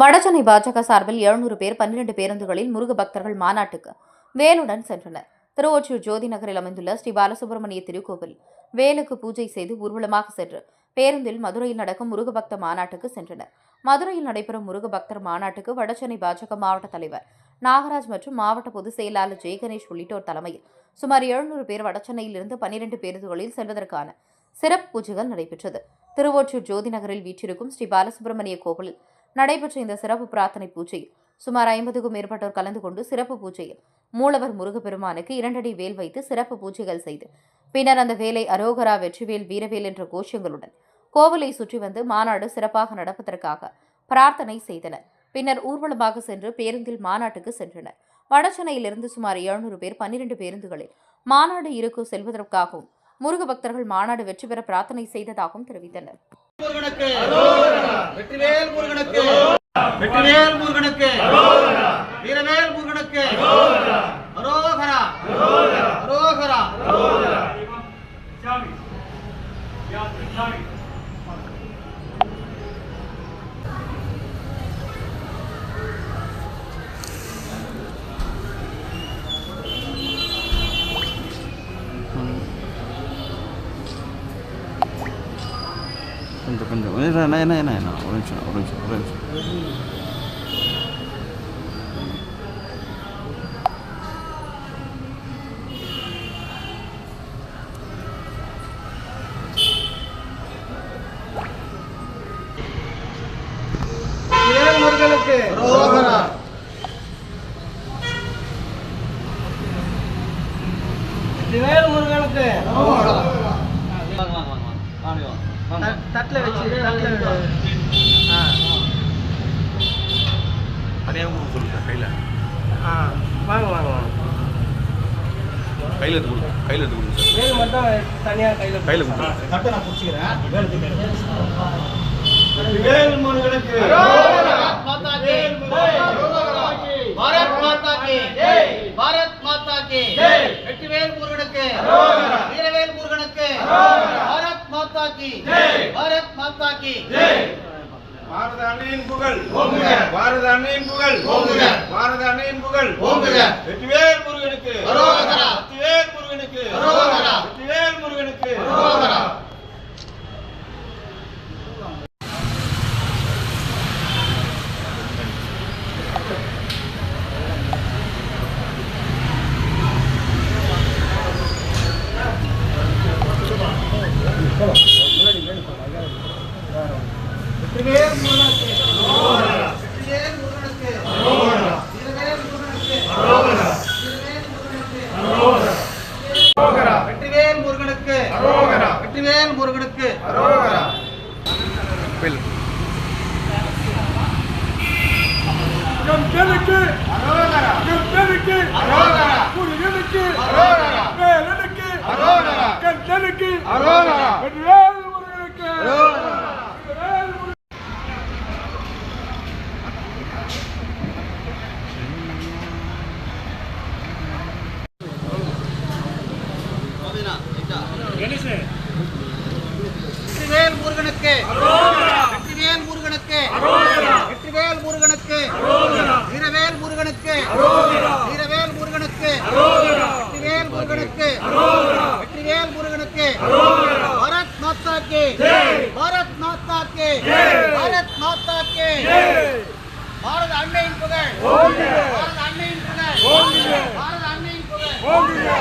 வடசென்னை பாஜக சார்பில் எழுநூறு பேர் பன்னிரண்டு பேருந்துகளில் முருக பக்தர்கள் மாநாட்டுக்கு வேலுடன் சென்றனர். திருவொற்றியூர் ஜோதி நகரில் அமைந்துள்ள ஸ்ரீ பாலசுப்பிரமணிய திருக்கோவில் வேலுக்கு பூஜை செய்து ஊர்வலமாக சென்று பேருந்தில் மதுரையில் நடக்கும் முருகபக்த மாநாட்டுக்கு சென்றனர். மதுரையில் நடைபெறும் முருக பக்தர் மாநாட்டுக்கு வடசென்னை பாஜக மாவட்ட தலைவர் நாகராஜ் மற்றும் மாவட்ட பொதுச் செயலாளர் ஜெயகணேஷ் உள்ளிட்டோர் தலைமையில் சுமார் எழுநூறு பேர் வடசென்னையிலிருந்து பன்னிரண்டு பேருந்துகளில் செல்வதற்கான சிறப்பு பூஜைகள் நடைபெற்றது. திருவொற்றியூர் ஜோதி நகரில் வீற்றிருக்கும் ஸ்ரீ பாலசுப்பிரமணிய கோவிலில் நடைபெற்ற இந்த சிறப்பு பிரார்த்தனை பூஜையில் சுமார் ஐம்பதுக்கும் மேற்பட்டோர் கலந்து கொண்டு சிறப்பு பூஜையில் மூலவர் முருகப்பெருமானுக்கு இரண்டடி வேல் வைத்து சிறப்பு பூஜைகள் செய்து பின்னர் அந்த வேலை அரோகரா வெற்றிவேல் வீரவேல் என்ற கோஷங்களுடன் கோவிலை சுற்றி வந்து மாநாடு சிறப்பாக நடப்பதற்காக பிரார்த்தனை செய்தனர். பின்னர் ஊர்வலமாக சென்று பேருந்தில் மாநாட்டுக்கு சென்றனர். வடசென்னையிலிருந்து சுமார் எழுநூறு பேர் பன்னிரண்டு பேருந்துகளில் மாநாடு இருக்கு செல்வதற்காகவும் முருக பக்தர்கள் மாநாடு வெற்றி பெற பிரார்த்தனை செய்ததாகவும் தெரிவித்தனர். முருகனுக்கு. வெற்றிவேல் முருகனுக்கு. வெற்றிவேல் முருகனுக்கு. வீரவேல் முருகனுக்கு. அரோகரா. அரோகரா. கொஞ்சம் கொஞ்சம் என்ன என்ன என்ன என்ன என்ன ஒரு நிமிஷம் ஒரு நிமிஷம் ஒரு நிமிஷம் வெற்றிவேல் முருகனுக்கு அரோகரா வெற்றிவேல் முருகனுக்கு தட்டில் வச்சு தட்டில் ஆ. தனியாக சொல்லுங்க கையில். ஆ. வாங்க வாங்க வாங்க. கையில் எடுத்து கொடுங்க கையில் எடுத்து கொடுங்க சார். வேல் மட்டும் தனியாக கையில் கையில் கொடுங்க. தட்டை நான் பிடிச்சிக்கிறேன். வேல் முருகனுக்கு. பாரத் மாதா கி பாரத் மாதா கி வெற்றிவேல் முருகனுக்கு வீரவேல் முருகனுக்கு பாரத் கி பாரத் மாதா கி பாரத அன்னையின் புகழ் ஓங்குக. பாரத அன்னையின் புகழ் ஓங்குக. பாரத அன்னையின் புகழ் ஓங்குக. வெற்றிவேல் முருகனுக்கு அரோகரா. வெற்றிவேல் முருகனுக்கு அரோகரா. வெற்றிவேல் முருகனுக்கு அரோகரா. வெற்றிவேல் முருகனுக்கு. வெற்றிவேல் முருகனுக்கு வீரவேல் முருகனுக்கு கையில் கம்பெனிக்கு கம்பெனிக்கு முருகனுக்கு வேலனுக்கு கம்பெனிக்கு வெற்றிவேல் முருகனுக்கு வெற்றிவேல் முருகனுக்கு வெற்றிவேல் முருகனுக்கு. வெற்றிவேல் முருகனுக்கு. வெற்றிவேல் முருகனுக்கு. வீரவேல் முருகனுக்கு. வீரவேல் முருகனுக்கு. வெற்றிவேல் முருகனுக்கு. வெற்றிவேல் முருகனுக்கு. பாரத் மாதா கி பாரத் மாதா கி பாரத் மாதா கி பாரத அன்னையின் புகழ். பாரத அன்னையின் புகழ். பாரத அன்னையின் புகழ்.